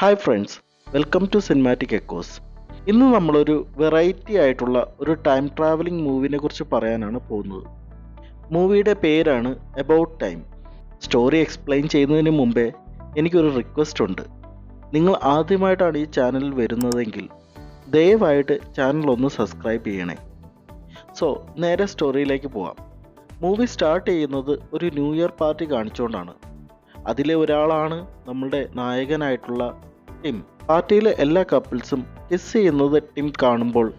Hi friends welcome to cinematic echoes ഇന്ന് നമ്മളൊരു variety ആയിട്ടുള്ള ഒരു ടൈം ട്രാവലിംഗ് മൂവിനെ കുറിച്ച് പറയാനാണ് പോകുന്നത്. മൂവിയുടെ പേരാണ് എബൌട്ട് ടൈം സ്റ്റോറി എക്സ്പ്ലെയിൻ ചെയ്യുന്നതിന് മുമ്പേ എനിക്കൊരു റിക്വസ്റ്റ് ഉണ്ട്. നിങ്ങൾ ആദ്യമായിട്ടാണ് ഈ ചാനലിൽ വരുന്നതെങ്കിൽ ദയവായിട്ട് ചാനൽ ഒന്ന് സബ്സ്ക്രൈബ് ചെയ്യണേ. സോ നേരെ സ്റ്റോറിയിലേക്ക് പോവാം. മൂവി സ്റ്റാർട്ട് ചെയ്യുന്നത് ഒരു ന്യൂ ഇയർ പാർട്ടി കാണിച്ചുകൊണ്ടാണ് അതിലെ ഒരാളാണ് നമ്മളുടെ നായകനായിട്ടുള്ള ടിം. പാർട്ടിയിലെ എല്ലാ കപ്പിൾസും കിസ് ചെയ്യുന്നത് ടിം കാണുമ്പോൾ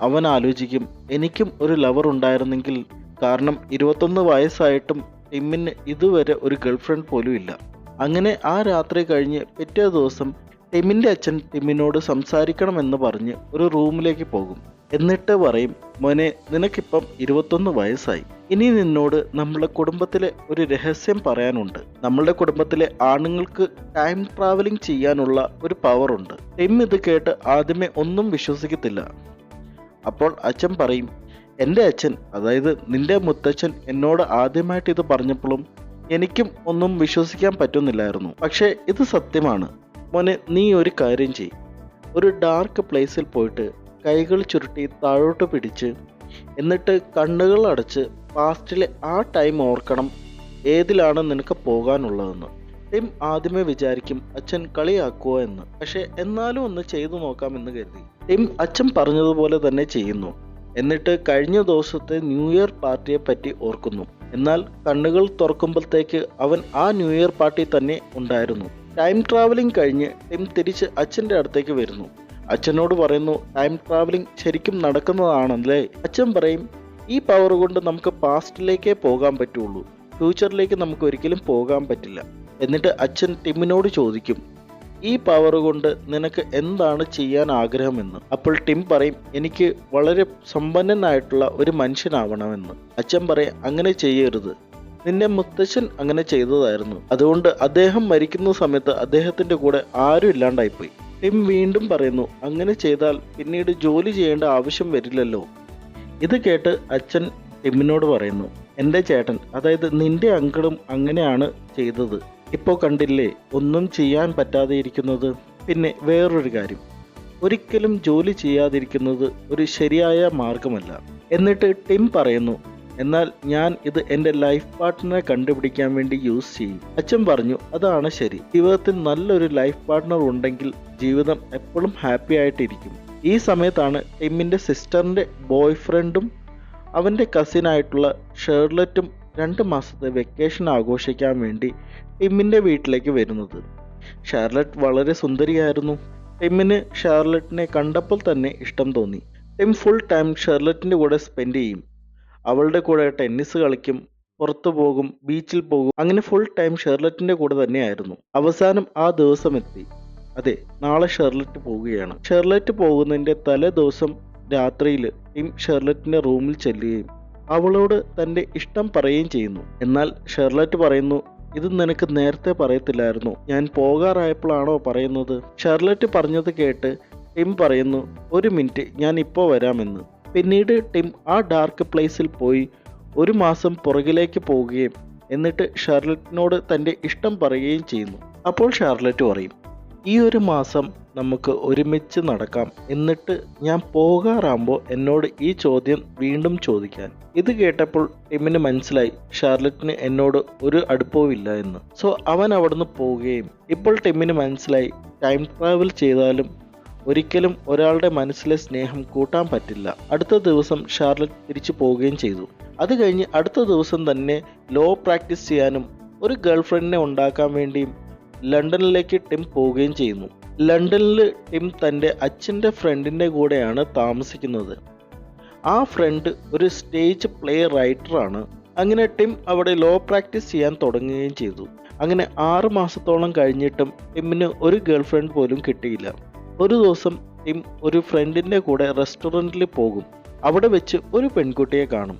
അവൻ ആലോചിക്കും എനിക്കും ഒരു ലവർ ഉണ്ടായിരുന്നെങ്കിൽ കാരണം ഇരുപത്തൊന്ന് വയസ്സായിട്ടും ടിമ്മിന് ഇതുവരെ ഒരു ഗേൾഫ്രണ്ട് പോലും ഇല്ല. അങ്ങനെ ആ രാത്രി കഴിഞ്ഞ് പിറ്റേ ദിവസം ടിമ്മിന്റെ അച്ഛൻ ടിമ്മിനോട് സംസാരിക്കണമെന്ന് പറഞ്ഞ് ഒരു റൂമിലേക്ക് പോകും. എന്നിട്ട് പറയും മോനെ നിനക്കിപ്പം ഇരുപത്തൊന്ന് വയസ്സായി. ഇനി നിന്നോട് നമ്മുടെ കുടുംബത്തിലെ ഒരു രഹസ്യം പറയാനുണ്ട്. നമ്മളുടെ കുടുംബത്തിലെ ആണുങ്ങൾക്ക് ടൈം ട്രാവലിംഗ് ചെയ്യാനുള്ള ഒരു പവർ ഉണ്ട്. ടിം ഇത് കേട്ട് ആദ്യമേ ഒന്നും വിശ്വസിക്കത്തില്ല. അപ്പോൾ അച്ഛൻ പറയും എന്റെ അച്ഛൻ അതായത് നിന്റെ മുത്തച്ഛൻ എന്നോട് ആദ്യമായിട്ട് ഇത് പറഞ്ഞപ്പോഴും എനിക്കും ഒന്നും വിശ്വസിക്കാൻ പറ്റുന്നില്ലായിരുന്നു. പക്ഷേ ഇത് സത്യമാണ്. മോനെ നീ ഒരു കാര്യം ചെയ് ഒരു ഡാർക്ക് പ്ലേസിൽ പോയിട്ട് കൈകൾ ചുരുട്ടി താഴോട്ട് പിടിച്ച് എന്നിട്ട് കണ്ണുകൾ അടച്ച് പാസ്റ്റിലെ ആ ടൈം ഓർക്കണം ഏതിലാണ് നിനക്ക് പോകാനുള്ളതെന്ന്. ടിം ആദ്യമേ വിചാരിക്കും അച്ഛൻ കളിയാക്കുക എന്ന്. പക്ഷെ എന്നാലും ഒന്ന് ചെയ്തു നോക്കാമെന്ന് കരുതി. ടിം അച്ഛൻ പറഞ്ഞതുപോലെ തന്നെ ചെയ്യുന്നു. എന്നിട്ട് കഴിഞ്ഞ ദിവസത്തെ ന്യൂ ഇയർ പാർട്ടിയെ പറ്റി ഓർക്കുന്നു. എന്നാൽ കണ്ണുകൾ തുറക്കുമ്പോഴത്തേക്ക് അവൻ ആ ന്യൂ ഇയർ പാർട്ടി തന്നെ ഉണ്ടായിരുന്നു. ടൈം ട്രാവലിംഗ് കഴിഞ്ഞ് ടിം തിരിച്ച് അച്ഛന്റെ അടുത്തേക്ക് വരുന്നു. അച്ഛനോട് പറയുന്നു ടൈം ട്രാവലിംഗ് ശരിക്കും നടക്കുന്നതാണല്ലേ? അച്ഛൻ പറയും ഈ പവർ കൊണ്ട് നമുക്ക് പാസ്റ്റിലേക്കേ പോകാൻ പറ്റുള്ളൂ. ഫ്യൂച്ചറിലേക്ക് നമുക്ക് ഒരിക്കലും പോകാൻ പറ്റില്ല. എന്നിട്ട് അച്ഛൻ ടിമ്മിനോട് ചോദിക്കും ഈ പവർ കൊണ്ട് നിനക്ക് എന്താണ് ചെയ്യാൻ ആഗ്രഹമെന്ന്? അപ്പോൾ ടിം പറയും എനിക്ക് വളരെ സമ്പന്നനായിട്ടുള്ള ഒരു മനുഷ്യനാവണമെന്ന്. അച്ഛൻ പറയും അങ്ങനെ ചെയ്യരുത്. നിന്റെ മുത്തശ്ശൻ അങ്ങനെ ചെയ്തതായിരുന്നു. അതുകൊണ്ട് അദ്ദേഹം മരിക്കുന്ന സമയത്ത് അദ്ദേഹത്തിന്റെ കൂടെ ആരും ഇല്ലാണ്ടായിപ്പോയി. ടിം വീണ്ടും പറയുന്നു അങ്ങനെ ചെയ്താൽ പിന്നീട് ജോലി ചെയ്യേണ്ട ആവശ്യം വരില്ലല്ലോ. ഇത് കേട്ട് അച്ഛൻ ടിമ്മിനോട് പറയുന്നു എന്റെ ചേട്ടൻ അതായത് നിന്റെ അങ്കിളും അങ്ങനെയാണ് ചെയ്തത്. ഇപ്പോൾ കണ്ടില്ലേ ഒന്നും ചെയ്യാൻ പറ്റാതെ ഇരിക്കുന്നത് പിന്നെ വേറൊരു കാര്യം ഒരിക്കലും ജോലി ചെയ്യാതിരിക്കുന്നത് ഒരു ശരിയായ മാർഗമല്ല. എന്നിട്ട് ടിം പറയുന്നു എന്നാൽ ഞാൻ ഇത് എന്റെ ലൈഫ് പാർട്ട്ണറെ കണ്ടുപിടിക്കാൻ വേണ്ടി യൂസ് ചെയ്യും. അച്ഛൻ പറഞ്ഞു അതാണ് ശരി. ജീവിതത്തിൽ നല്ലൊരു ലൈഫ് പാർട്ട്ണർ ഉണ്ടെങ്കിൽ ജീവിതം എപ്പോഴും ഹാപ്പി ആയിട്ടിരിക്കും. ഈ സമയത്താണ് ടിമ്മിന്റെ സിസ്റ്ററിന്റെ ബോയ് ഫ്രണ്ടും അവന്റെ കസിനായിട്ടുള്ള ഷേർലറ്റും രണ്ട് മാസത്തെ വെക്കേഷൻ ആഘോഷിക്കാൻ വേണ്ടി ടിമ്മിന്റെ വീട്ടിലേക്ക് വരുന്നത്. ഷാർലറ്റ് വളരെ സുന്ദരിയായിരുന്നു. ടിമ്മിന് ഷാർലറ്റിനെ കണ്ടപ്പോൾ തന്നെ ഇഷ്ടം തോന്നി. ടിം ഫുൾ ടൈം ഷാർലറ്റിന്റെ കൂടെ സ്പെൻഡ് ചെയ്യും. അവളുടെ കൂടെ ടെന്നീസ് കളിക്കും പുറത്തു പോകും ബീച്ചിൽ പോകും അങ്ങനെ ഫുൾ ടൈം ഷെർലറ്റിന്റെ കൂടെ തന്നെയായിരുന്നു. അവസാനം ആ ദിവസം എത്തി അതെ നാളെ ഷെർലറ്റ് പോവുകയാണ്. ഷെർലറ്റ് പോകുന്നതിന്റെ തലേ ദിവസം രാത്രിയിൽ ടിം ഷെർലറ്റിന്റെ റൂമിൽ ചെല്ലുകയും അവളോട് തന്റെ ഇഷ്ടം പറയുകയും ചെയ്യുന്നു. എന്നാൽ ഷെർലറ്റ് പറയുന്നു ഇത് നിനക്ക് നേരത്തെ പറയത്തില്ലായിരുന്നു. ഞാൻ പോകാറായപ്പോഴാണോ പറയുന്നത്? ഷെർലറ്റ് പറഞ്ഞത് കേട്ട് ടിം പറയുന്നു ഒരു മിനിറ്റ് ഞാൻ ഇപ്പോൾ വരാമെന്ന്. പിന്നീട് ടിം ആ ഡാർക്ക് പ്ലേസിൽ പോയി ഒരു മാസം പുറകിലേക്ക് പോവുകയും എന്നിട്ട് ഷാർലറ്റിനോട് തന്റെ ഇഷ്ടം പറയുകയും ചെയ്യുന്നു. അപ്പോൾ ഷാർലറ്റ് പറയും ഈ ഒരു മാസം നമുക്ക് ഒരുമിച്ച് നടക്കാം. എന്നിട്ട് ഞാൻ പോകാറാകുമ്പോൾ എന്നോട് ഈ ചോദ്യം വീണ്ടും ചോദിക്കാൻ. ഇത് കേട്ടപ്പോൾ ടിമ്മിന് മനസ്സിലായി ഷാർലറ്റിന് എന്നോട് ഒരു അടുപ്പവുമില്ല എന്ന്. സോ അവൻ അവിടുന്ന് പോവുകയും ഇപ്പോൾ ടിമ്മിന് മനസ്സിലായി ടൈം ട്രാവൽ ചെയ്താലും ഒരിക്കലും ഒരാളുടെ മനസ്സിലെ സ്നേഹം കൂട്ടാൻ പറ്റില്ല. അടുത്ത ദിവസം ഷാർലറ്റ് തിരിച്ചു പോവുകയും ചെയ്തു. അത് കഴിഞ്ഞ് അടുത്ത ദിവസം തന്നെ ലോ പ്രാക്ടീസ് ചെയ്യാനും ഒരു ഗേൾഫ്രണ്ടിനെ ഉണ്ടാക്കാൻ വേണ്ടിയും ലണ്ടനിലേക്ക് ടിം പോവുകയും ചെയ്യുന്നു. ലണ്ടനിൽ ടിം തന്റെ അച്ഛന്റെ ഫ്രണ്ടിന്റെ കൂടെയാണ് താമസിക്കുന്നത്. ആ ഫ്രണ്ട് ഒരു സ്റ്റേജ് പ്ലേ റൈറ്ററാണ് അങ്ങനെ ടിം അവിടെ ലോ പ്രാക്ടീസ് ചെയ്യാൻ തുടങ്ങുകയും ചെയ്തു. അങ്ങനെ ആറ് മാസത്തോളം കഴിഞ്ഞിട്ടും ടിമ്മിന് ഒരു ഗേൾഫ്രണ്ട് പോലും കിട്ടിയില്ല. ഒരു ദിവസം ടിം ഒരു ഫ്രണ്ടിന്റെ കൂടെ റെസ്റ്റോറന്റിൽ പോകും. അവിടെ വെച്ച് ഒരു പെൺകുട്ടിയെ കാണും.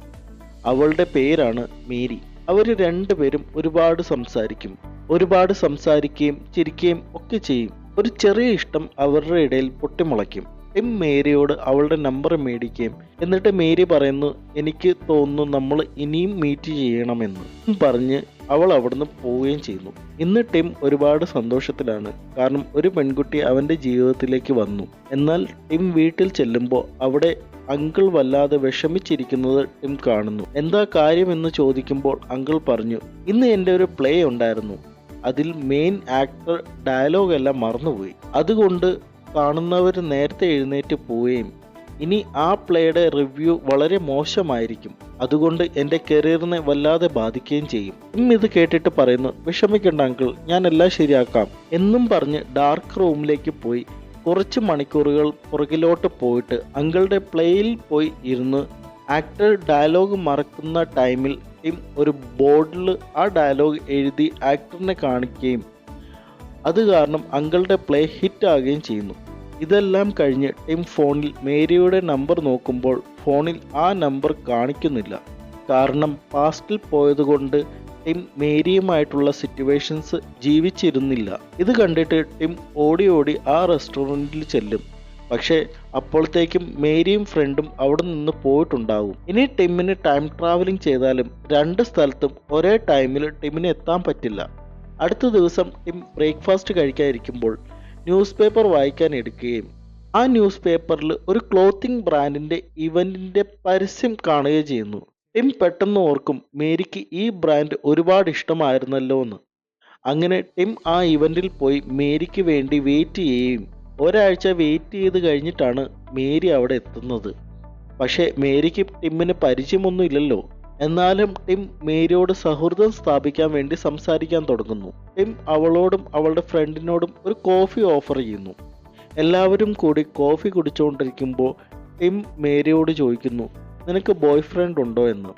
അവളുടെ പേരാണ് മേരി. അവർ രണ്ടുപേരും ഒരുപാട് സംസാരിക്കും. ഒരുപാട് സംസാരിക്കുകയും ചിരിക്കുകയും ഒക്കെ ചെയ്യും. ഒരു ചെറിയ ഇഷ്ടം അവരുടെ ഇടയിൽ പൊട്ടിമുളയ്ക്കും. ടിം മേരിയോട് അവളുടെ നമ്പർ മേടിക്കുകയും എന്നിട്ട് മേരി പറയുന്നു എനിക്ക് തോന്നുന്നു നമ്മൾ ഇനിയും മീറ്റ് ചെയ്യണമെന്ന്. പറഞ്ഞ് അവൾ അവിടുന്ന് പോവുകയും ചെയ്യുന്നു. ഇന്ന് ടിം ഒരുപാട് സന്തോഷത്തിലാണ്. കാരണം ഒരു പെൺകുട്ടി അവന്റെ ജീവിതത്തിലേക്ക് വന്നു. എന്നാൽ ടിം വീട്ടിൽ ചെല്ലുമ്പോൾ അവിടെ അങ്കിൾ വല്ലാതെ വിഷമിച്ചിരിക്കുന്നത് ടിം കാണുന്നു. എന്താ കാര്യമെന്ന് ചോദിക്കുമ്പോൾ അങ്കിൾ പറഞ്ഞു ഇന്ന് എന്റെ ഒരു പ്ലേ ഉണ്ടായിരുന്നു. അതിൽ മെയിൻ ആക്ടർ ഡയലോഗ് എല്ലാം മറന്നുപോയി. അതുകൊണ്ട് കാണുന്നവർ നേരത്തെ എഴുന്നേറ്റ് പോവുകയും ഇനി ആ പ്ലേയുടെ റിവ്യൂ വളരെ മോശമായിരിക്കും. അതുകൊണ്ട് എന്റെ കരിയറിനെ വല്ലാതെ ബാധിക്കുകയും ചെയ്യും. ഇന്ന് ഇത് കേട്ടിട്ട് പറയുന്നു വിഷമിക്കണ്ട അങ്കിൾ ഞാൻ എല്ലാം ശരിയാക്കാം എന്നും പറഞ്ഞ് ഡാർക്ക് റൂമിലേക്ക് പോയി. കുറച്ച് മണിക്കൂറുകൾ പുറകിലോട്ട് പോയിട്ട് അങ്കിളുടെ പ്ലേയിൽ പോയി ഇരുന്ന് ആക്ടർ ഡയലോഗ് മറക്കുന്ന ടൈമിൽ ടീം ഒരു ബോർഡിൽ ആ ഡയലോഗ് എഴുതി ആക്ടറിനെ കാണിക്കുകയും അത് കാരണം അങ്കിളുടെ പ്ലേ ഹിറ്റ് ആകുകയും ചെയ്യുന്നു. ഇതെല്ലാം കഴിഞ്ഞ് ടിം ഫോണിൽ മേരിയുടെ നമ്പർ നോക്കുമ്പോൾ ഫോണിൽ ആ നമ്പർ കാണിക്കുന്നില്ല. കാരണം പാസ്റ്റിൽ പോയതുകൊണ്ട് ടിം മേരിയുമായിട്ടുള്ള സിറ്റുവേഷൻസ് ജീവിച്ചിരുന്നില്ല. ഇത് കണ്ടിട്ട് ടിം ഓടി ഓടി ആ റെസ്റ്റോറന്റിൽ ചെല്ലും. പക്ഷേ അപ്പോഴത്തേക്കും മേരിയും ഫ്രണ്ടും അവിടെ നിന്ന് പോയിട്ടുണ്ടാകും ഇനി ടിമ്മിന് ടൈം ട്രാവലിംഗ് ചെയ്താലും രണ്ട് സ്ഥലത്തും ഒരേ ടൈമിൽ ടിമ്മിന് എത്താൻ പറ്റില്ല. അടുത്ത ദിവസം ടിം ബ്രേക്ക്ഫാസ്റ്റ് കഴിക്കാതിരിക്കുമ്പോൾ ന്യൂസ് പേപ്പർ വായിക്കാൻ എടുക്കുകയും ആ ന്യൂസ് പേപ്പറിൽ ഒരു ക്ലോത്തിങ് ബ്രാൻഡിന്റെ ഇവന്റിന്റെ പരസ്യം കാണുകയും ചെയ്യുന്നു. ടിം പെട്ടെന്ന് ഓർക്കും മേരിക്ക് ഈ ബ്രാൻഡ് ഒരുപാട് ഇഷ്ടമായിരുന്നല്ലോ എന്ന് അങ്ങനെ ടിം ആ ഇവന്റിൽ പോയി മേരിക്ക് വേണ്ടി വെയിറ്റ് ചെയ്യുകയും ഒരാഴ്ച വെയിറ്റ് ചെയ്ത് കഴിഞ്ഞിട്ടാണ് മേരി അവിടെ എത്തുന്നത്. പക്ഷേ മേരിക്ക് ടിമ്മിന് പരിചയമൊന്നും ഇല്ലല്ലോ എന്നാലും ടിം മേരിയോട് സൗഹൃദം സ്ഥാപിക്കാൻ വേണ്ടി സംസാരിക്കാൻ തുടങ്ങുന്നു. ടിം അവളോടും അവളുടെ ഫ്രണ്ടിനോടും ഒരു കോഫി ഓഫർ ചെയ്യുന്നു. എല്ലാവരും കൂടി കോഫി കുടിച്ചുകൊണ്ടിരിക്കുമ്പോൾ ടിം മേരിയോട് ചോദിക്കുന്നു നിനക്ക് ബോയ് ഫ്രണ്ട് ഉണ്ടോ എന്ന്?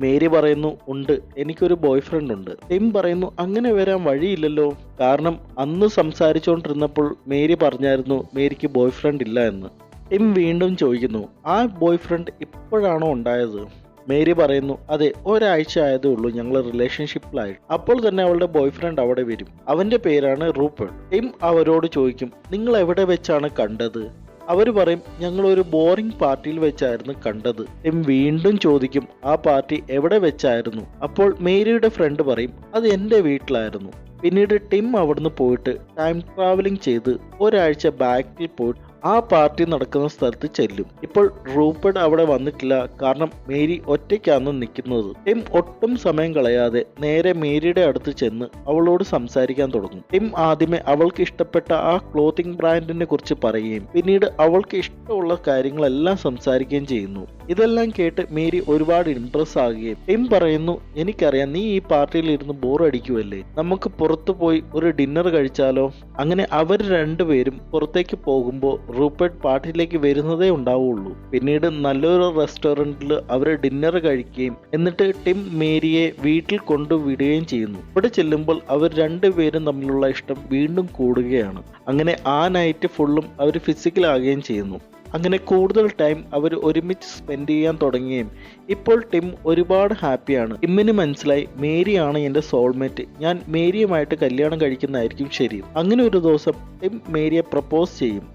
മേരി പറയുന്നു ഉണ്ട് എനിക്കൊരു ബോയ് ഫ്രണ്ട് ഉണ്ട്. ടിം പറയുന്നു അങ്ങനെ വരാൻ വഴിയില്ലല്ലോ. കാരണം അന്ന് സംസാരിച്ചുകൊണ്ടിരുന്നപ്പോൾ മേരി പറഞ്ഞായിരുന്നു മേരിക്ക് ബോയ് ഫ്രണ്ട് ഇല്ല എന്ന്. ടിം വീണ്ടും ചോദിക്കുന്നു ആ ബോയ് ഫ്രണ്ട് ഇപ്പോഴാണോ ഉണ്ടായത്? മേരി പറയുന്നു അതെ ഒരാഴ്ച ആയതേ ഉള്ളൂ ഞങ്ങൾ റിലേഷൻഷിപ്പിലായി അപ്പോൾ തന്നെ അവളുടെ ബോയ്ഫ്രണ്ട് അവിടെ വരും. അവന്റെ പേരാണ് റൂപ്പൺ ടിം അവരോട് ചോദിക്കും നിങ്ങൾ എവിടെ വെച്ചാണ് കണ്ടത്? അവർ പറയും ഞങ്ങൾ ഒരു ബോറിംഗ് പാർട്ടിയിൽ വെച്ചായിരുന്നു കണ്ടത്. ടിം വീണ്ടും ചോദിക്കും ആ പാർട്ടി എവിടെ വെച്ചായിരുന്നു? അപ്പോൾ മേരിയുടെ ഫ്രണ്ട് പറയും അത് എന്റെ വീട്ടിലായിരുന്നു. പിന്നീട് ടിം അവിടുന്ന് പോയിട്ട് ടൈം ട്രാവലിംഗ് ചെയ്ത് ഒരാഴ്ച ബാക്കിൽ പോയിട്ട് ആ പാർട്ടി നടക്കുന്ന സ്ഥലത്ത് ചെല്ലും. ഇപ്പോൾ റൂപ്പർഡ് അവിടെ വന്നിട്ടില്ല. കാരണം മേരി ഒറ്റയ്ക്കാണ് നിൽക്കുന്നത്. ടിം ഒട്ടും സമയം കളയാതെ നേരെ മേരിയുടെ അടുത്ത് ചെന്ന് അവളോട് സംസാരിക്കാൻ തുടങ്ങും. ടിം ആദ്യമേ അവൾക്ക് ഇഷ്ടപ്പെട്ട ആ ക്ലോത്തിങ് ബ്രാൻഡിനെ കുറിച്ച് പറയുകയും പിന്നീട് അവൾക്ക് ഇഷ്ടമുള്ള കാര്യങ്ങളെല്ലാം സംസാരിക്കുകയും ചെയ്യുന്നു. ഇതെല്ലാം കേട്ട് മേരി ഒരുപാട് ഇംപ്രസ് ആകുകയും. ടിം പറയുന്നു എനിക്കറിയാം നീ ഈ പാർട്ടിയിൽ ഇരുന്ന് ബോർ അടിക്കുമല്ലേ നമുക്ക് പുറത്തു പോയി ഒരു ഡിന്നർ കഴിച്ചാലോ? അങ്ങനെ അവർ രണ്ടുപേരും പുറത്തേക്ക് പോകുമ്പോൾ റൂപ്പേർട്ട് പാർട്ടിയിലേക്ക് വരുന്നതേ ഉണ്ടാവുള്ളൂ. പിന്നീട് നല്ലൊരു റെസ്റ്റോറന്റിൽ അവർ ഡിന്നർ കഴിക്കുകയും എന്നിട്ട് ടിം മേരിയെ വീട്ടിൽ കൊണ്ടുവിടുകയും ചെയ്യുന്നു. ഇവിടെ ചെല്ലുമ്പോൾ അവർ രണ്ടുപേരും തമ്മിലുള്ള ഇഷ്ടം വീണ്ടും കൂടുകയാണ്. അങ്ങനെ ആ നൈറ്റ് ഫുള്ളും അവർ ഫിസിക്കലാകുകയും ചെയ്യുന്നു. അങ്ങനെ കൂടുതൽ ടൈം അവർ ഒരുമിച്ച് സ്പെൻഡ് ചെയ്യാൻ തുടങ്ങുകയും ഇപ്പോൾ ടിം ഒരുപാട് ഹാപ്പിയാണ് ടിമ്മിന് മനസ്സിലായി മേരിയാണ് എന്റെ സോൾമേറ്റ് ഞാൻ മേരിയുമായിട്ട് കല്യാണം കഴിക്കുന്നതായിരിക്കും ശരി. അങ്ങനെ ഒരു ദിവസം ടിം മേരിയെ പ്രപ്പോസ് ചെയ്യും.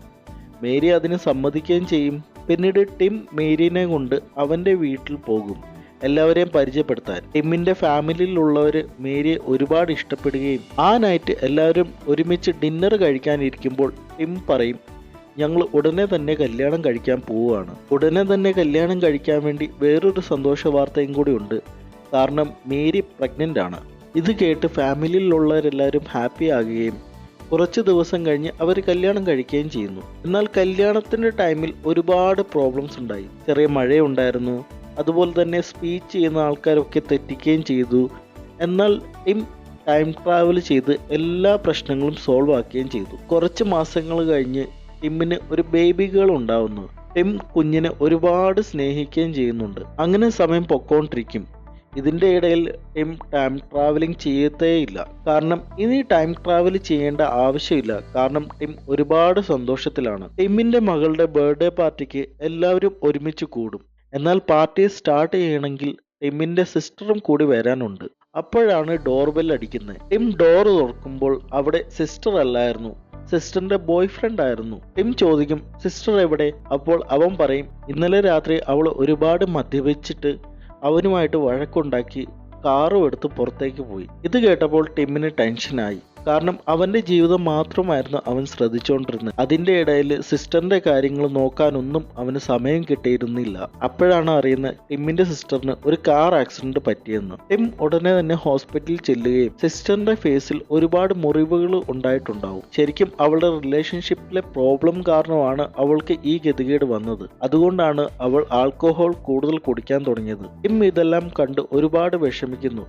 മേരി അതിന് സമ്മതിക്കുകയും ചെയ്യും. പിന്നീട് ടിം മേരിനെ കൊണ്ട് അവന്റെ വീട്ടിൽ പോകും. എല്ലാവരെയും പരിചയപ്പെടുത്താൻ. ടിമ്മിന്റെ ഫാമിലിയിലുള്ളവർ മേരിയെ ഒരുപാട് ഇഷ്ടപ്പെടുകയും ആ നൈറ്റ് എല്ലാവരും ഒരുമിച്ച് ഡിന്നർ കഴിക്കാനിരിക്കുമ്പോൾ ടിം പറയും ഞങ്ങൾ ഉടനെ തന്നെ കല്യാണം കഴിക്കാൻ പോവുകയാണ്. ഉടനെ തന്നെ കല്യാണം കഴിക്കാൻ വേണ്ടി വേറൊരു സന്തോഷ വാർത്തയും കൂടി ഉണ്ട്. കാരണം മേരി പ്രഗ്നന്റ് ആണ്. ഇത് കേട്ട് ഫാമിലിയിലുള്ളവരെല്ലാവരും ഹാപ്പി ആകുകയും കുറച്ച് ദിവസം കഴിഞ്ഞ് അവർ കല്യാണം കഴിക്കുകയും ചെയ്യുന്നു. എന്നാൽ കല്യാണത്തിന്റെ ടൈമിൽ ഒരുപാട് പ്രോബ്ലംസ് ഉണ്ടായി. ചെറിയ മഴയുണ്ടായിരുന്നു. അതുപോലെ തന്നെ സ്പീച്ച് ചെയ്യുന്ന ആൾക്കാരൊക്കെ തെറ്റിക്കുകയും ചെയ്തു. എന്നാൽ ടീം ടൈം ട്രാവൽ ചെയ്ത് എല്ലാ പ്രശ്നങ്ങളും സോൾവ് ആക്കുകയും ചെയ്തു. കുറച്ച് മാസങ്ങൾ കഴിഞ്ഞ് ടിമ്മിന് ഒരു ബേബി ഗേൾ ഉണ്ടാവുന്നു. ടിം കുഞ്ഞിനെ ഒരുപാട് സ്നേഹിക്കുകയും ചെയ്യുന്നുണ്ട്. അങ്ങനെ സമയം പൊക്കോണ്ടിരിക്കും. ഇതിന്റെ ഇടയിൽ ടിം ടൈം ട്രാവലിംഗ് ചെയ്യത്തേയില്ല. കാരണം ഇനി ടൈം ട്രാവൽ ചെയ്യേണ്ട ആവശ്യമില്ല. കാരണം ടിം ഒരുപാട് സന്തോഷത്തിലാണ്. ടിമ്മിന്റെ മകളുടെ ബർത്ത്ഡേ പാർട്ടിക്ക് എല്ലാവരും ഒരുമിച്ച് കൂടും. എന്നാൽ പാർട്ടി സ്റ്റാർട്ട് ചെയ്യണമെങ്കിൽ ടിമ്മിന്റെ സിസ്റ്ററും കൂടി വരാനുണ്ട്. അപ്പോഴാണ് ഡോർ ബെൽ അടിക്കുന്നത്. ടിം ഡോർ തുറക്കുമ്പോൾ അവിടെ സിസ്റ്റർ അല്ലായിരുന്നു. സിസ്റ്ററിന്റെ ബോയ് ഫ്രണ്ട് ആയിരുന്നു. ടിം ചോദിക്കും സിസ്റ്റർ എവിടെ? അപ്പോൾ അവൻ പറയും ഇന്നലെ രാത്രി അവൾ ഒരുപാട് മദ്യപിച്ചിട്ട് അവനുമായിട്ട് വഴക്കുണ്ടാക്കി കാറും എടുത്ത് പുറത്തേക്ക് പോയി. ഇത് കേട്ടപ്പോൾ ടിമ്മിന് ടെൻഷനായി. കാരണം അവന്റെ ജീവിതം മാത്രമായിരുന്നു അവൻ ശ്രദ്ധിച്ചുകൊണ്ടിരുന്നത് അതിന്റെ ഇടയിൽ സിസ്റ്ററിന്റെ കാര്യങ്ങൾ നോക്കാനൊന്നും അവന് സമയം കിട്ടിയിരുന്നില്ല. അപ്പോഴാണ് അറിയുന്നത് ടിമ്മിന്റെ സിസ്റ്ററിന് ഒരു കാർ ആക്സിഡന്റ് പറ്റിയെന്ന്. ടിം ഉടനെ തന്നെ ഹോസ്പിറ്റലിൽ ചെല്ലുകയും സിസ്റ്ററിന്റെ ഫേസിൽ ഒരുപാട് മുറിവുകൾ ഉണ്ടായിട്ടുണ്ടാവും. ശരിക്കും അവളുടെ റിലേഷൻഷിപ്പിലെ പ്രോബ്ലം കാരണമാണ് അവൾക്ക് ഈ ഗതികേട് വന്നത്. അതുകൊണ്ടാണ് അവൾ ആൽക്കഹോൾ കൂടുതൽ കുടിക്കാൻ തുടങ്ങിയത്. ടിം ഇതെല്ലാം കണ്ട് ഒരുപാട് വിഷമിക്കുന്നു.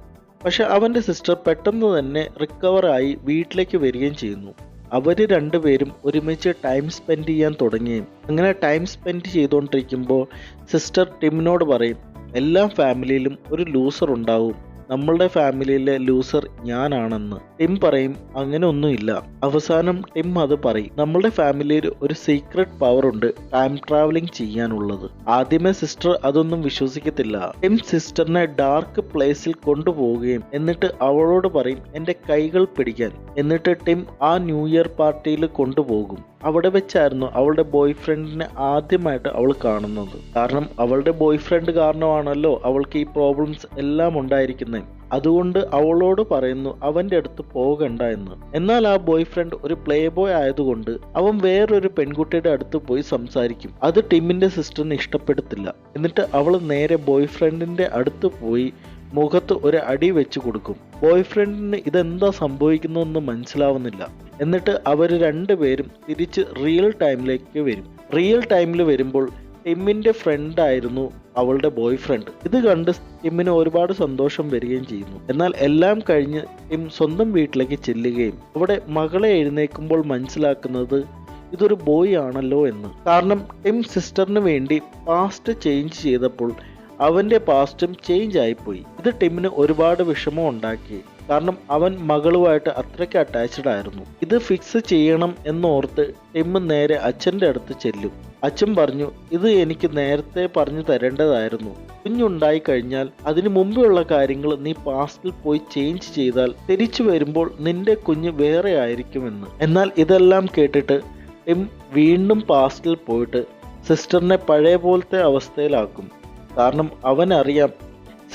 പക്ഷെ അവന്റെ സിസ്റ്റർ പെട്ടെന്ന് തന്നെ റിക്കവറായി വീട്ടിലേക്ക് വരികയും ചെയ്യുന്നു. അവർ രണ്ടുപേരും ഒരുമിച്ച് ടൈം സ്പെൻഡ് ചെയ്യാൻ തുടങ്ങുകയും അങ്ങനെ ടൈം സ്പെൻഡ് ചെയ്തുകൊണ്ടിരിക്കുമ്പോൾ സിസ്റ്റർ ടിമിനോട് പറയും എല്ലാ ഫാമിലിയിലും ഒരു ലൂസർ ഉണ്ടാവും. നമ്മളുടെ ഫാമിലിയിലെ ലൂസർ ഞാനാണെന്ന്. ടിം പറയും അങ്ങനെ ഒന്നുമില്ല അവസാനം ടിം അത് പറയും നമ്മളുടെ ഫാമിലിയിൽ ഒരു സീക്രട്ട് പവർ ഉണ്ട് ടൈം ട്രാവലിംഗ് ചെയ്യാനുള്ളത്. ആദ്യമേ സിസ്റ്റർ അതൊന്നും വിശ്വസിക്കത്തില്ല. ടിം സിസ്റ്ററിനെ ഡാർക്ക് പ്ലേസിൽ കൊണ്ടുപോവുകയും എന്നിട്ട് അവളോട് പറയും എന്റെ കൈകൾ പിടിക്കാൻ. എന്നിട്ട് ടിം ആ ന്യൂ ഇയർ പാർട്ടിയിൽ കൊണ്ടുപോകും. അവിടെ വെച്ചായിരുന്നു അവളുടെ ബോയ് ഫ്രണ്ടിനെ ആദ്യമായിട്ട് അവൾ കാണുന്നത്. കാരണം അവളുടെ ബോയ് ഫ്രണ്ട് കാരണമാണല്ലോ അവൾക്ക് ഈ പ്രോബ്ലംസ് എല്ലാം ഉണ്ടായിരിക്കുന്നത് അതുകൊണ്ട് അവളോട് പറയുന്നു അവന്റെ അടുത്ത് പോകണ്ട എന്ന്. എന്നാൽ ആ ബോയ് ഫ്രണ്ട് ഒരു പ്ലേ ബോയ് ആയതുകൊണ്ട് അവൻ വേറൊരു പെൺകുട്ടിയുടെ അടുത്ത് പോയി സംസാരിക്കും. അത് ടിമ്മിന്റെ സിസ്റ്ററിന് ഇഷ്ടപ്പെടത്തില്ല. എന്നിട്ട് അവൾ നേരെ ബോയ് ഫ്രണ്ടിന്റെ അടുത്ത് പോയി മുഖത്ത് ഒരു അടി വെച്ച് കൊടുക്കും. ബോയ് ഫ്രണ്ടിന് ഇതെന്താ സംഭവിക്കുന്നതെന്ന് മനസ്സിലാവുന്നില്ല. എന്നിട്ട് അവർ രണ്ടുപേരും തിരിച്ച് റിയൽ ടൈമിലേക്ക് വരും. റിയൽ ടൈമിൽ വരുമ്പോൾ ടിമ്മിന്റെ ഫ്രണ്ടായിരുന്നു അവളുടെ ബോയ് ഫ്രണ്ട് ഇത് കണ്ട് ടിമ്മിന് ഒരുപാട് സന്തോഷം വരികയും ചെയ്യുന്നു. എന്നാൽ എല്ലാം കഴിഞ്ഞ് ടിം സ്വന്തം വീട്ടിലേക്ക് ചെല്ലുകയും അവിടെ മകളെ എഴുന്നേൽക്കുമ്പോൾ മനസ്സിലാക്കുന്നത് ഇതൊരു ബോയ് ആണല്ലോ എന്ന്. കാരണം ടിം സിസ്റ്ററിന് വേണ്ടി പാസ്റ്റ് ചേഞ്ച് ചെയ്തപ്പോൾ അവന്റെ പാസ്റ്റും ചേഞ്ച് ആയിപ്പോയി. ഇത് ടിമ്മിന് ഒരുപാട് വിഷമം ഉണ്ടാക്കി. കാരണം അവൻ മകളുമായിട്ട് അത്രയ്ക്ക് അറ്റാച്ച്ഡ് ആയിരുന്നു. ഇത് ഫിക്സ് ചെയ്യണം എന്നോർത്ത് ടിം നേരെ അച്ഛന്റെ അടുത്ത് ചെല്ലും. അച്ഛൻ പറഞ്ഞു ഇത് എനിക്ക് നേരത്തെ പറഞ്ഞു തരേണ്ടതായിരുന്നു. കുഞ്ഞുണ്ടായി കഴിഞ്ഞാൽ അതിനു മുമ്പുള്ള കാര്യങ്ങൾ നീ പാസ്റ്റിൽ പോയി ചേഞ്ച് ചെയ്താൽ തിരിച്ചു വരുമ്പോൾ നിന്റെ കുഞ്ഞ് വേറെ ആയിരിക്കുമെന്ന്. എന്നാൽ ഇതെല്ലാം കേട്ടിട്ട് ടിം വീണ്ടും പാസ്റ്റിൽ പോയിട്ട് സിസ്റ്ററിനെ പഴയ പോലത്തെ അവസ്ഥയിലാക്കും. കാരണം അവനറിയാം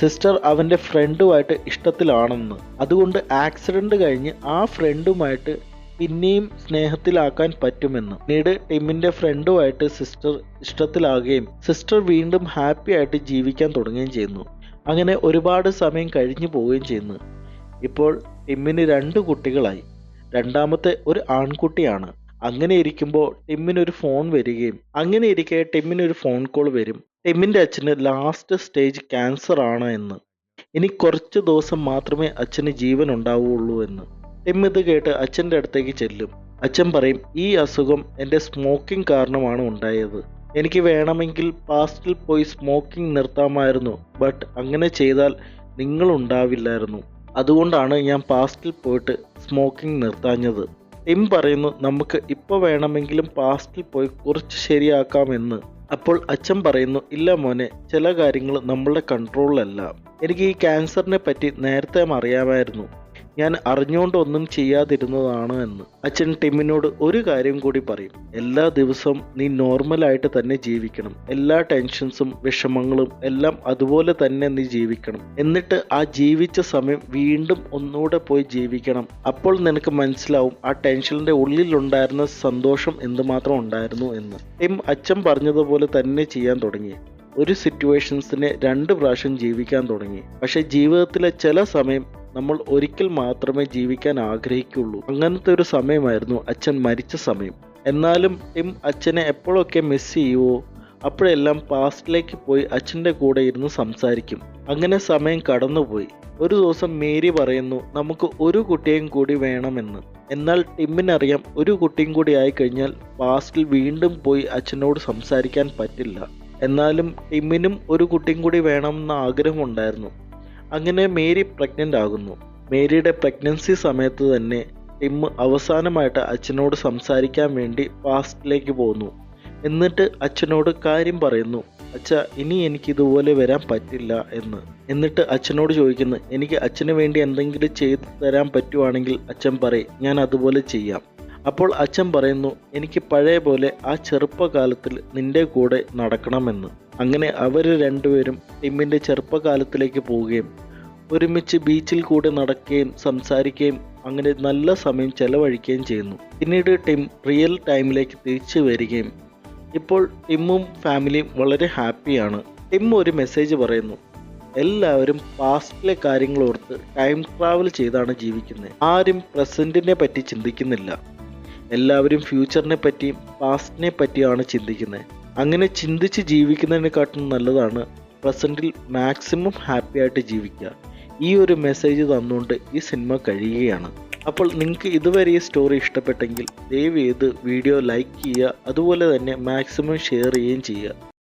സിസ്റ്റർ അവന്റെ ഫ്രണ്ടുമായിട്ട് ഇഷ്ടത്തിലാണെന്ന്. അതുകൊണ്ട് ആക്സിഡന്റ് കഴിഞ്ഞ് ആ ഫ്രണ്ടുമായിട്ട് പിന്നെയും സ്നേഹത്തിലാക്കാൻ പറ്റുമെന്ന്. പിന്നീട് ടിമ്മിന്റെ ഫ്രണ്ടുമായിട്ട് സിസ്റ്റർ ഇഷ്ടത്തിലാകുകയും സിസ്റ്റർ വീണ്ടും ഹാപ്പി ആയിട്ട് ജീവിക്കാൻ തുടങ്ങുകയും ചെയ്യുന്നു. അങ്ങനെ ഒരുപാട് സമയം കഴിഞ്ഞു പോവുകയും ചെയ്യുന്നു. ഇപ്പോൾ ടിമ്മിന് രണ്ട് കുട്ടികളായി. രണ്ടാമത്തെ ഒരു ആൺകുട്ടിയാണ്. അങ്ങനെ ഇരിക്കുമ്പോൾ ടിമ്മിനൊരു ഫോൺ വരികയും അങ്ങനെ ഇരിക്കെ ടിമ്മിനൊരു ഫോൺ കോൾ വരും. ടിമ്മിന്റെ അച്ഛന് ലാസ്റ്റ് സ്റ്റേജ് ക്യാൻസർ ആണ് എന്ന്. ഇനി കുറച്ച് ദിവസം മാത്രമേ അച്ഛന് ജീവൻ ഉണ്ടാവുകയുള്ളൂ എന്ന്. ടിം ഇത് കേട്ട് അച്ഛന്റെ അടുത്തേക്ക് ചെല്ലും. അച്ഛൻ പറയും ഈ അസുഖം എന്റെ സ്മോക്കിംഗ് കാരണമാണ് ഉണ്ടായത്. എനിക്ക് വേണമെങ്കിൽ പാസ്റ്റിൽ പോയി സ്മോക്കിംഗ് നിർത്താമായിരുന്നു. ബട്ട് അങ്ങനെ ചെയ്താൽ നിങ്ങൾ ഉണ്ടാവില്ലായിരുന്നു. അതുകൊണ്ടാണ് ഞാൻ പാസ്റ്റിൽ പോയിട്ട് സ്മോക്കിംഗ് നിർത്താഞ്ഞത്. ടിം പറയുന്നു നമുക്ക് ഇപ്പോൾ വേണമെങ്കിലും പാസ്റ്റിൽ പോയി കുറച്ച് ശരിയാക്കാമെന്ന് അപ്പോൾ അച്ഛൻ പറയുന്നു ഇല്ല മോനെ ചില കാര്യങ്ങൾ നമ്മളുടെ കൺട്രോളിലല്ല എനിക്ക് ഈ ക്യാൻസറിനെ പറ്റി നേരത്തെ അറിയാമായിരുന്നു. ഞാൻ അറിഞ്ഞുകൊണ്ടൊന്നും ചെയ്യാതിരുന്നതാണ് എന്ന്. അച്ഛൻ ടിമ്മിനോട് ഒരു കാര്യം കൂടി പറയും. എല്ലാ ദിവസവും നീ നോർമലായിട്ട് തന്നെ ജീവിക്കണം. എല്ലാ ടെൻഷൻസും വിഷമങ്ങളും എല്ലാം അതുപോലെ തന്നെ നീ ജീവിക്കണം. എന്നിട്ട് ആ ജീവിച്ച സമയം വീണ്ടും ഒന്നുകൂടെ പോയി ജീവിക്കണം. അപ്പോൾ നിനക്ക് മനസ്സിലാവും ആ ടെൻഷനിന്റെ ഉള്ളിലുണ്ടായിരുന്ന സന്തോഷം എന്തുമാത്രം ഉണ്ടായിരുന്നു എന്ന്. ടിം അച്ഛൻ പറഞ്ഞതുപോലെ തന്നെ ചെയ്യാൻ തുടങ്ങി. ഒരു സിറ്റുവേഷൻസിനെ രണ്ട് പ്രാവശ്യം ജീവിക്കാൻ തുടങ്ങി. പക്ഷെ ജീവിതത്തിലെ ചില സമയം നമ്മൾ ഒരിക്കൽ മാത്രമേ ജീവിക്കാൻ ആഗ്രഹിക്കുള്ളൂ. അങ്ങനത്തെ ഒരു സമയമായിരുന്നു അച്ഛൻ മരിച്ച സമയം. എന്നാലും ടിം അച്ഛനെ എപ്പോഴൊക്കെ മിസ് ചെയ്യുവോ അപ്പോഴെല്ലാം പാസ്റ്റിലേക്ക് പോയി അച്ഛന്റെ കൂടെ ഇരുന്ന് സംസാരിക്കും. അങ്ങനെ സമയം കടന്നുപോയി. ഒരു ദിവസം മേരി പറയുന്നു നമുക്ക് ഒരു കുട്ടിയും കൂടി വേണമെന്ന്. എന്നാൽ ടിമ്മിനറിയാം ഒരു കുട്ടിയും കൂടി ആയിക്കഴിഞ്ഞാൽ പാസ്റ്റിൽ വീണ്ടും പോയി അച്ഛനോട് സംസാരിക്കാൻ പറ്റില്ല. എന്നാലും ടിമ്മിനും ഒരു കുട്ടിയും കൂടി വേണമെന്ന ആഗ്രഹമുണ്ടായിരുന്നു അങ്ങനെ മേരി പ്രഗ്നന്റ് ആകുന്നു. മേരിയുടെ പ്രഗ്നൻസി സമയത്ത് തന്നെ ടിം അവസാനമായിട്ട് അച്ഛനോട് സംസാരിക്കാൻ വേണ്ടി പാസ്റ്റിലേക്ക് പോകുന്നു എന്നിട്ട് അച്ഛനോട് കാര്യം പറയുന്നു അച്ഛ ഇനി എനിക്ക് ഇതുപോലെ വരാൻ പറ്റില്ല എന്ന്. എന്നിട്ട് അച്ഛനോട് ചോദിക്കുന്നു എനിക്ക് അച്ഛന് വേണ്ടി എന്തെങ്കിലും ചെയ്തു തരാൻ പറ്റുവാണെങ്കിൽ അച്ഛൻ പറയും ഞാൻ അതുപോലെ ചെയ്യാം. അപ്പോൾ അച്ഛൻ പറയുന്നു എനിക്ക് പഴയ പോലെ ആ ചെറുപ്പകാലത്തിൽ നിന്റെ കൂടെ നടക്കണമെന്ന്. അങ്ങനെ അവർ രണ്ടുപേരും ടിമ്മിന്റെ ചെറുപ്പകാലത്തിലേക്ക് പോവുകയും ഒരുമിച്ച് ബീച്ചിൽ കൂടെ നടക്കുകയും സംസാരിക്കുകയും അങ്ങനെ നല്ല സമയം ചെലവഴിക്കുകയും ചെയ്യുന്നു. പിന്നീട് ടിം റിയൽ ടൈമിലേക്ക് തിരിച്ചു വരികയും ഇപ്പോൾ ടിമ്മും ഫാമിലിയും വളരെ ഹാപ്പിയാണ്. ടിം ഒരു മെസ്സേജ് പറയുന്നു എല്ലാവരും പാസ്റ്റിലെ കാര്യങ്ങൾ ഓർത്ത് ടൈം ട്രാവൽ ചെയ്താണ് ജീവിക്കുന്നത് ആരും പ്രസന്റിനെ പറ്റി ചിന്തിക്കുന്നില്ല. എല്ലാവരും ഫ്യൂച്ചറിനെ പറ്റിയും പാസ്റ്റിനെ പറ്റിയാണ് ചിന്തിക്കുന്നത് അങ്ങനെ ചിന്തിച്ച് ജീവിക്കുന്നതിനെക്കാട്ടും നല്ലതാണ് പ്രസന്റിൽ മാക്സിമം ഹാപ്പി ആയിട്ട് ജീവിക്കുക. ഈ ഒരു മെസ്സേജ് തന്നുകൊണ്ട് ഈ സിനിമ കഴിയുകയാണ്. അപ്പോൾ നിങ്ങൾക്ക് ഇതുവരെ ഈ സ്റ്റോറി ഇഷ്ടപ്പെട്ടെങ്കിൽ ദയവ് ചെയ്ത് വീഡിയോ ലൈക്ക് ചെയ്യുക അതുപോലെ തന്നെ മാക്സിമം ഷെയർ ചെയ്യുകയും ചെയ്യുക.